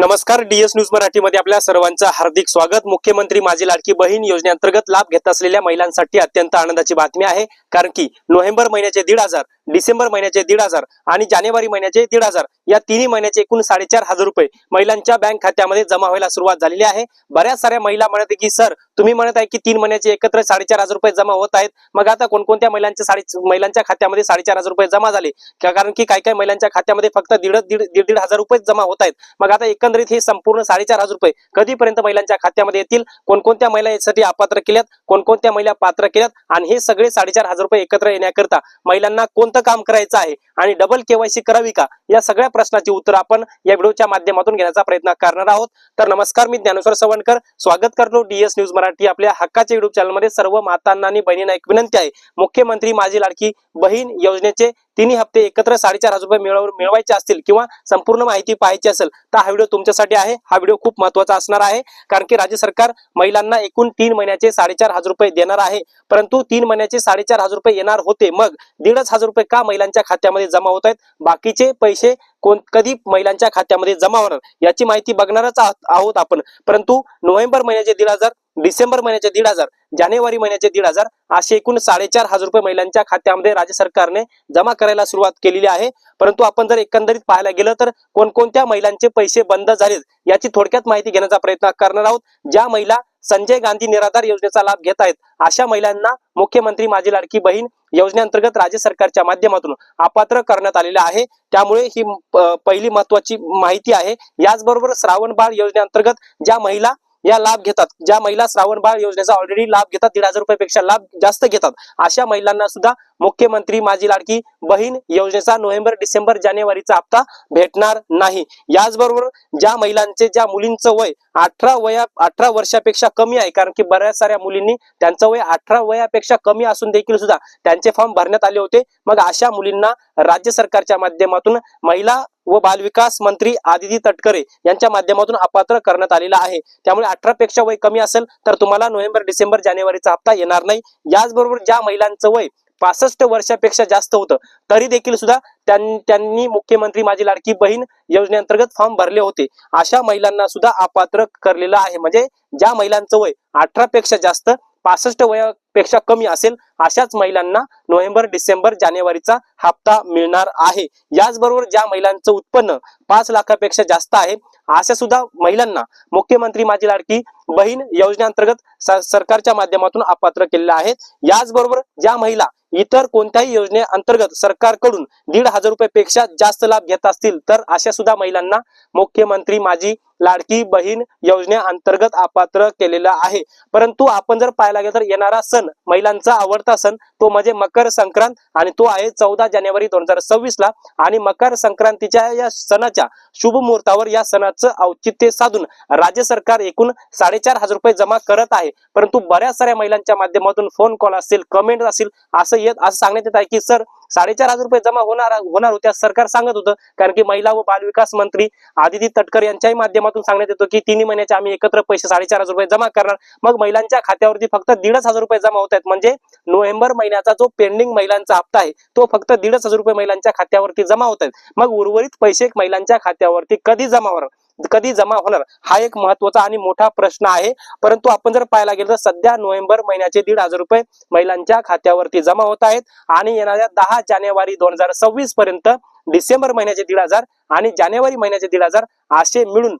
नमस्कार DS news मराठीमध्ये आपल्या सर्वांचं हार्दिक स्वागत. मुख्यमंत्री माझी लाडकी बहीण योजनेअंतर्गत लाभ घेत असलेल्या महिलांसाठी अत्यंत आनंदाची बातमी आहे. कारण की नोव्हेंबर महिन्याचे दीड हजार डिसेंबर महिन्याचे दीड हजार आणि जानेवारी महिन्याचे दीड हजार. या तिन्ही महिन्याचे एकूण साडेचार हजार रुपये महिलांच्या बँक खात्यामध्ये जमा व्हायला सुरुवात झालेली आहे. बऱ्याच साऱ्या महिला म्हणत आहे की सर तुम्ही म्हणत आहे की तीन महिन्याचे एकत्र साडेचार हजार रुपये जमा होत आहेत. मग आता कोणकोणत्या महिलांच्या साडे महिलांच्या खात्यामध्ये साडेचार हजार रुपये जमा झाले? कारण की काही काही महिलांच्या खात्यामध्ये फक्त दीड दीड दीड दीड हजार रुपये जमा होत आहेत. मग आता एकंदरीत हे संपूर्ण साडेचार हजार रुपये कधीपर्यंत महिलांच्या खात्यामध्ये येतील? कोणकोणत्या महिला यासाठी अपात्र केल्यात? कोणकोणत्या महिला पात्र केल्यात? आणि हे सगळे साडेचार हजार रुपये एकत्र येण्याकरता महिलांना कोणतं काम करायचं आहे. आणि डबल केवायसी करावी का? या सगळ्या प्रश्नाची उत्तर आपण या व्हिडिओच्या माध्यमातून घेण्याचा प्रयत्न करणार आहोत. तर नमस्कार मी ज्ञानेश्वर सवणकर. स्वागत करतो डीएस न्यूज मराठी आपल्या हक्काच्या युट्यूब चॅनलमध्ये सर्व मातांना आणि बहिणींना एक विनंती आहे. मुख्यमंत्री माझी लाडकी बहीण योजनेचे तिन्ही हप्ते एकत्र साडेचार हजार रुपये मिळवायचे असतील किंवा संपूर्ण माहिती पाहायची असेल तर हा व्हिडिओ तुमच्यासाठी आहे. हा व्हिडिओ खूप महत्त्वाचा असणार आहे. कारण की राज्य सरकार महिलांना एकूण तीन महिन्याचे साडेचार हजार रुपये देणार आहे. परंतु तीन महिन्याचे साडेचार हजार रुपये येणार होते. मग दीडच हजार रुपये का महिलांच्या खात्यामध्ये जमा होत आहेत? बाकीचे पैसे कोण कधी महिलांच्या खात्यामध्ये जमा होणार? याची माहिती बघणारच आहोत आपण. परंतु नोव्हेंबर महिन्याचे दीड हजार डिसेंबर महिन्याचे दीड हजार जानेवारी महिन्याचे दीड हजार असे एकूण साडेचार हजार रुपये महिलांच्या खात्यामध्ये राज्य सरकारने जमा करायला सुरुवात केलेली आहे. परंतु आपण जर एकंदरीत पाहायला गेलं तर कोणकोणत्या महिलांचे पैसे बंद झालेत याची थोडक्यात माहिती घेण्याचा प्रयत्न करणार आहोत. ज्या महिला संजय गांधी निराधार योजनेचा लाभ घेत आहेत अशा महिलांना मुख्यमंत्री माझी लाडकी बहीण योजनेअंतर्गत राज्य सरकारच्या माध्यमातून अपात्र करण्यात आलेले आहे. त्यामुळे ही पहिली महत्वाची माहिती आहे. याचबरोबर श्रावण बाळ योजनेअंतर्गत ज्या महिला या लाभ घेतात. ज्या महिला श्रावण बाळ योजनेचा ऑलरेडी लाभ घेतात दीड हजार रुपयापेक्षा लाभ जास्त घेतात अशा महिलांना सुद्धा मुख्यमंत्री माझी लाडकी बहीण योजनेचा नोव्हेंबर डिसेंबर जानेवारीचा हप्ता भेटणार नाही. याचबरोबर ज्या महिलांचे ज्या मुलींचं वय अठरा वया अठरा वर्षापेक्षा कमी आहे कारण की बऱ्याच साऱ्या मुलींनी त्यांचं वय अठरा वयापेक्षा कमी असून देखील सुद्धा त्यांचे फॉर्म भरण्यात आले होते. मग अशा मुलींना राज्य सरकारच्या माध्यमातून महिला व बालविकास मंत्री आदिती तटकरे यांच्या माध्यमातून अपात्र करण्यात आलेला आहे. त्यामुळे अठरा पेक्षा वय कमी असेल तर तुम्हाला नोव्हेंबर डिसेंबर जानेवारीचा हप्ता येणार नाही. याचबरोबर ज्या महिलांचं वय पासष्ट वर्षापेक्षा जास्त होतं. तरी देखील सुद्धा त्यां- त्यांनी मुख्यमंत्री माझी लाडकी बहीण योजनेअंतर्गत फॉर्म भरले होते. अशा महिलांना सुद्धा अपात्र करलेलं आहे. म्हणजे ज्या महिलांचं वय अठरा पेक्षा जास्त पासष्ट पेक्षा कमी असेल अशाच महिलांना नोव्हेंबर डिसेंबर जानेवारीचा हप्ता मिळणार आहे. याचबरोबर ज्या महिलांचं उत्पन्न पाच लाखापेक्षा जास्त आहे अशा सुद्धा महिलांना मुख्यमंत्री माझी लाडकी बहीण योजनेअंतर्गत सरकारच्या माध्यमातून अपात्र केलेल्या आहेत याचबरोबर ज्या महिला इतर कोणत्याही योजनेअंतर्गत सरकारकडून दीड हजार रुपयापेक्षा जास्त लाभ घेत असतील तर अशा सुद्धा महिलांना मुख्यमंत्री माझी लाडकी बहीण योजनेअंतर्गत अपात्र केलेलं आहे. परंतु आपण जर पाहायला गेलं तर येणारा सण महिलांचा आवडता सण तो म्हणजे मकर संक्रांत आणि तो आहे चौदा जानेवारी दोन हजार सव्वीस ला. आणि मकर संक्रांतीच्या या सणाच्या शुभ मुहूर्तावर या सणाचं औचित्य साधून राज्य सरकार एकूण साडेचार हजार रुपये जमा करत आहे. परंतु बऱ्याच साऱ्या महिलांच्या माध्यमातून फोन कॉल असतील कमेंट असतील असं येत असं सांगण्यात येत आहे की सर साडेचार हजार रुपये जमा होणार होणार होत्या सरकार सांगत होतं. कारण की महिला व बालविकास मंत्री आदिती तटकर यांच्याही माध्यमातून सांगण्यात येतो की तिन्ही महिन्याचे आम्ही एकत्र पैसे साडेचार हजार रुपये जमा करणार. मग महिलांच्या खात्यावरती फक्त दीडच हजार रुपये जमा होत आहेत. म्हणजे नोव्हेंबर महिन्याचा जो पेंडिंग महिलांचा हप्ता आहे तो फक्त दीडच हजार रुपये महिलांच्या खात्यावरती जमा होत आहेत. मग उर्वरित पैसे महिलांच्या खात्यावरती कधी जमा होणार? कधी जमा होणार? हा एक महत्त्वाचा आणि मोठा प्रश्न आहे. परंतु आपण जर पाहायला गेलं तर सध्या नोव्हेंबर महिन्याचे दीड हजार रुपये महिलांच्या खात्यावरती जमा होत आहेत. आणि येणाऱ्या दहा जानेवारी दोन हजार सव्वीस पर्यंत डिसेंबर महिन्याचे दीड हजार आणि जानेवारी महिन्याचे दीड हजार असे मिळून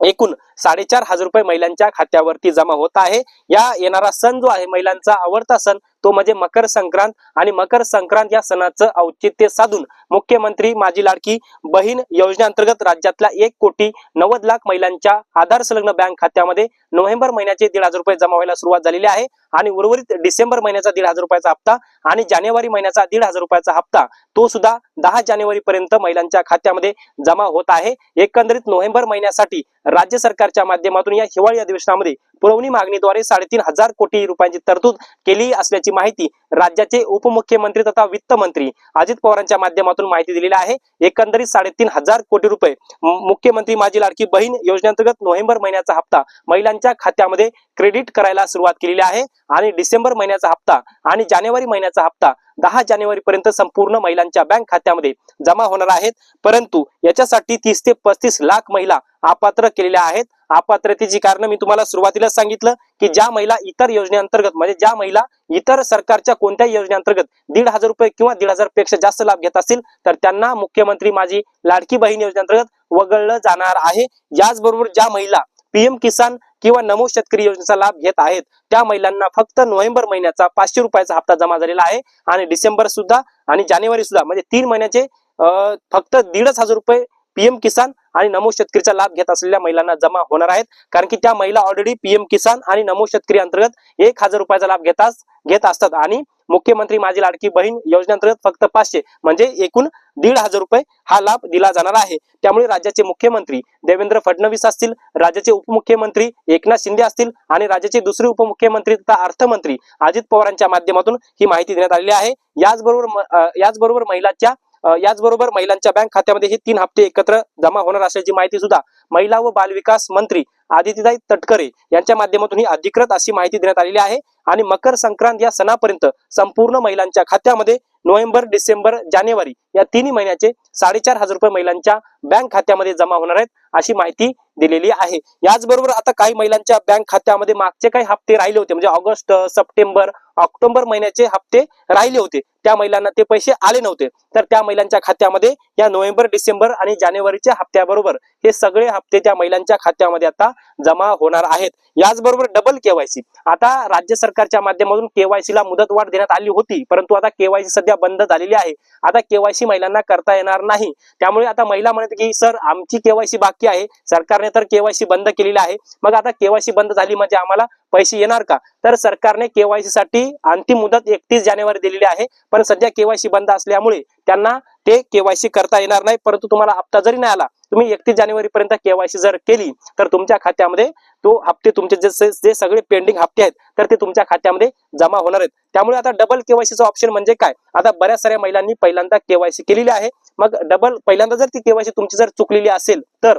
एकूण साडेचार हजार रुपये महिलांच्या खात्यावरती जमा होत आहे. या येणारा सण जो आहे महिलांचा आवडता सण तो म्हणजे मकर संक्रांत आणि मकर संक्रांत या सणाचं औचित्य साधून मुख्यमंत्री माझी लाडकी बहीण योजनेअंतर्गत राज्यातल्या एक कोटी नव्वद लाख महिलांच्या आधार संलग्न बँक खात्यामध्ये नोव्हेंबर महिन्याचे दीड हजार रुपये जमा व्हायला सुरुवात झालेली आहे आणि उर्वरित डिसेंबर महिन्याचा दीड हजार रुपयाचा हप्ता आणि जानेवारी महिन्याचा दीड हजार रुपयाचा हप्ता तो सुद्धा दहा जानेवारी पर्यंत महिलांच्या खात्यामध्ये जमा होत आहे. एकंदरीत नोव्हेंबर महिन्यासाठी राज्य सरकारच्या माध्यमातून या हिवाळी अधिवेशनामध्ये पुरवणी मागणीद्वारे साडेतीन हजार कोटी रुपयांची तरतूद केली असल्याची माहिती राज्याचे उपमुख्यमंत्री तथा वित्त मंत्री अजित पवारांच्या माध्यमातून माहिती दिलेली आहे. एकंदरीत साडेतीन हजार कोटी रुपये. मुख्यमंत्री माझी लाडकी बहीण योजनेअंतर्गत नोव्हेंबर महिन्याचा हप्ता महिलांच्या खात्यामध्ये क्रेडिट करायला सुरुवात केलेली आहे आणि डिसेंबर महिन्याचा हप्ता आणि जानेवारी महिन्याचा हप्ता दहा जानेवारीपर्यंत संपूर्ण महिलांच्या बँक खात्यामध्ये जमा होणार आहेत. परंतु याच्यासाठी तीस ते पस्तीस लाख महिला अपात्र केलेल्या आहेत. अपात्रतेची कारण मी तुम्हाला सुरुवातीला सांगितलं की ज्या महिला इतर योजनेअंतर्गत म्हणजे ज्या महिला इतर सरकारच्या कोणत्याही योजनेअंतर्गत दीड हजार रुपये किंवा दीड हजारपेक्षा जास्त लाभ घेत असतील तर त्यांना मुख्यमंत्री माझी लाडकी बहीण योजनेअंतर्गत वगळलं जाणार आहे. याचबरोबर ज्या महिला पीएम किसान किंवा नमो शेतकरी योजनेचा लाभ घेत आहेत. त्या महिलांना फक्त नोव्हेंबर महिन्याचा पाचशे रुपयाचा हप्ता जमा झालेला आहे आणि डिसेंबर सुद्धा आणि जानेवारी सुद्धा म्हणजे तीन महिन्याचे अं, फक्त दीडच हजार रुपये पीएम किसान आणि नमो शेतकरीचा लाभ घेत असलेल्या महिलांना जमा होणार आहेत. कारण की त्या महिला ऑलरेडी पीएम किसान आणि नमो शेतकरी अंतर्गत एक हजार रुपयाचा लाभ घेतात घेत असतात. आणि मुख्यमंत्री माझी लाडकी बहीण योजनेअंतर्गत फक्त पाचशे म्हणजे एकूण दीड हजार रुपये हा लाभ दिला जाणार आहे. त्यामुळे राज्याचे मुख्यमंत्री देवेंद्र फडणवीस असतील राज्याचे उपमुख्यमंत्री एकनाथ शिंदे असतील आणि राज्याचे दुसरे उपमुख्यमंत्री तथा अर्थमंत्री अजित पवारांच्या माध्यमातून ही माहिती देण्यात आलेली आहे. याचबरोबर म- याचबरोबर महिलांच्या याचबरोबर महिलांच्या बँक खात्यामध्ये हे तीन हप्ते एकत्र जमा होणार असल्याची माहिती सुद्धा महिला व बालविकास मंत्री आदित्यताई तटकरे यांच्या माध्यमातून ही अधिकृत अशी माहिती देण्यात आलेली आहे. आणि मकर संक्रांत या सणापर्यंत संपूर्ण महिलांच्या खात्यामध्ये नोव्हेंबर डिसेंबर जानेवारी या तिन्ही महिन्याचे साडेचार हजार रुपये महिलांच्या बँक खात्यामध्ये जमा होणार आहेत अशी माहिती दिलेली आहे. याचबरोबर आता काही महिलांच्या बँक खात्यामध्ये मागचे काही हप्ते राहिले होते. म्हणजे ऑगस्ट सप्टेंबर ऑक्टोबर महिन्याचे हप्ते राहिले होते. त्या महिलांना ते पैसे आले नव्हते. तर त्या महिलांच्या खात्यामध्ये या नोव्हेंबर डिसेंबर आणि जानेवारीच्या हप्त्याबरोबर हे सगळे हप्ते त्या महिलांच्या खात्यामध्ये आता जमा होणार आहेत. याचबरोबर डबल केवायसी आता राज्य सरकारच्या माध्यमातून केवायसी ला मुदत वाढ देण्यात आली होती परंतु आता केवायसी सध्या बंद झालेली आहे. आता केवायसी महिलांना करता येणार नाही. त्यामुळे आता महिला म्हणत की सर आमची केवायसी बाकी आहे. सरकारने तर केवायसी बंद केलेली आहे. मग आता केवायसी बंद झाली म्हणजे आम्हाला पैसे येणार का? तर सरकारने केवायसी साठी अंतिम मुदत एकतीस जानेवारी दिलेली आहे. पण सध्या केवायसी बंद असल्यामुळे त्यांना ते केवायसी करता येणार नाही परंतु तुम्हाला हप्ता जरी नाही आला तुम्ही एकतीस जानेवारी पर्यंत केवायसी जर केली तर तुमच्या खात्यामध्ये तो हप्ते तुमचे जे जे सगळे पेंडिंग हप्ते आहेत तर ते तुमच्या खात्यामध्ये जमा होणार आहेत. त्यामुळे आता डबल केवायसीचा ऑप्शन म्हणजे काय? आता बऱ्याच साऱ्या महिलांनी पहिल्यांदा केवायसी केलेली आहे. मग डबल पहिल्यांदा जर ती केवायसी तुमची जर चुकलेली असेल तर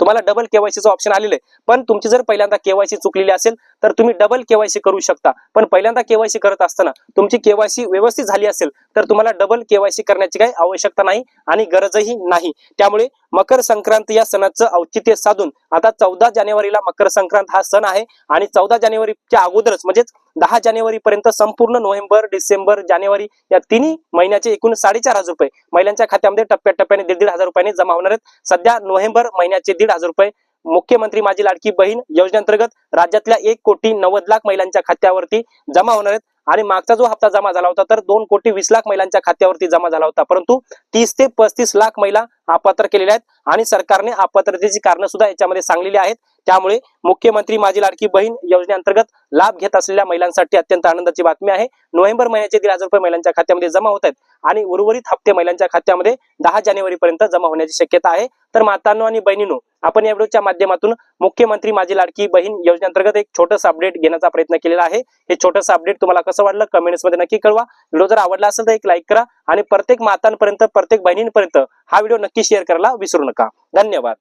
तुम्हाला डबल केवायसीचं ऑप्शन आलेलं आहे. पण तुमची जर पहिल्यांदा केवायसी चुकलेली असेल तर तुम्ही डबल केवायसी करू शकता. पण पहिल्यांदा केवायसी करत असताना तुमची केवायसी व्यवस्थित झाली असेल तर तुम्हाला डबल केवायसी करण्याची काही आवश्यकता नाही आणि गरजही नाही. त्यामुळे मकर संक्रांत या सणाचं औचित्य साधून आता चौदा जानेवारीला मकर संक्रांत हा सण आहे आणि चौदा जानेवारीच्या अगोदरच म्हणजेच दहा जानेवारी पर्यंत संपूर्ण नोव्हेंबर डिसेंबर जानेवारी या तिन्ही महिन्याचे एकूण साडेचार हजार रुपये महिलांच्या खात्यामध्ये टप्प्याटप्प्याने दीड दीड हजार रुपयांनी जमा होणार आहेत. सध्या नोव्हेंबर महिन्याचे दीड हजार रुपये मुख्यमंत्री माझी लाडकी बहीण योजनेअंतर्गत राज्यातल्या एक कोटी नव्वद लाख महिलांच्या खात्यावरती जमा होणार आहेत. आणि मागचा जो हप्ता जमा झाला होता तर दोन कोटी वीस लाख महिलांच्या खात्यावरती जमा झाला होता. परंतु तीस ते पस्तीस लाख महिला अपात्र केलेल्या आहेत आणि सरकारने अपात्रतेची कारण सुद्धा याच्यामध्ये सांगलेली आहेत. त्यामुळे मुख्यमंत्री माझी लाडकी बहीण योजनेअंतर्गत लाभ घेत असलेल्या महिलांसाठी अत्यंत आनंदाची बातमी आहे. नोव्हेंबर महिन्याचे दीड हजार रुपये महिलांच्या खात्यामध्ये जमा होत आहेत आणि उर्वरित हप्ते महिलांच्या खात्यामध्ये दहा जानेवारी पर्यंत जमा होण्याची शक्यता आहे. तर मातांनो आणि बहिणींनो आपण या व्हिडिओच्या माध्यमातून मुख्यमंत्री माझी लाडकी बहीण योजनेअंतर्गत एक छोटंसं अपडेट घेण्याचा प्रयत्न केलेला आहे. हे छोटंसं अपडेट तुम्हाला कसं वाटलं कमेंट्समध्ये नक्की कळवा. व्हिडिओ जर आवडला असेल तर एक लाईक करा आणि प्रत्येक मातांपर्यंत प्रत्येक बहिणींपर्यंत हा व्हिडिओ नक्की शेअर करायला विसरू नका. धन्यवाद.